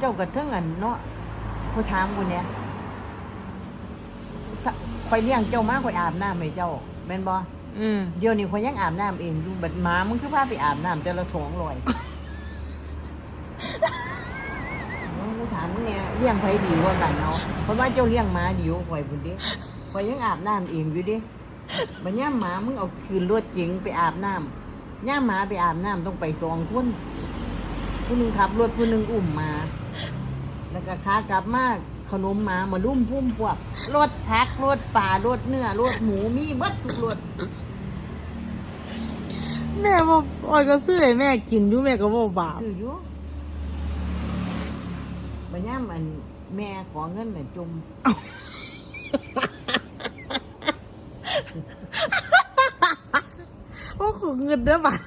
เจ้าก็เทิงอันเนาะผู้ถามกูเนี่ยถ้าไปเลี้ยงเจ้ามาข่อยอาบน้ำให้เจ้าแม่นบ่อืมเดี๋ยวนี้ข่อยยังอาบน้ำเองอยู่บัดหมามึงคือพาไปอาบน้ำแต่ละสองร้อยกูถามมึงเนี่ยเลี้ยงไผดีกว่ากันเนาะเพราะว่าเจ้าเลี้ยงหมาดีกว่าข่อยพุ่นเดิข่อยยังอาบน้ำเองอยู่เดิบัดย่ามหมามึงเอาคืนรถเก๋งไปอาบน้ำย่ามหมาไปอาบน้ำต้องไปสองคน ผู้หนึงขับรถผู้หนึงอุ้มหมา แล้วก็ขากลับมาขนมหมามาลุ่มพุ่มพวกรถพักรถป่ารถเนื้อรถหมูมีเบัดทุกรถแม่บอกออยก็ซื้อให้แม่กินอยู่แม่ก็บอกบาปซื้ออยู่บัญญัติอันแม่ขอเงินน่ะจมโอ้ของเงินเด้อบาท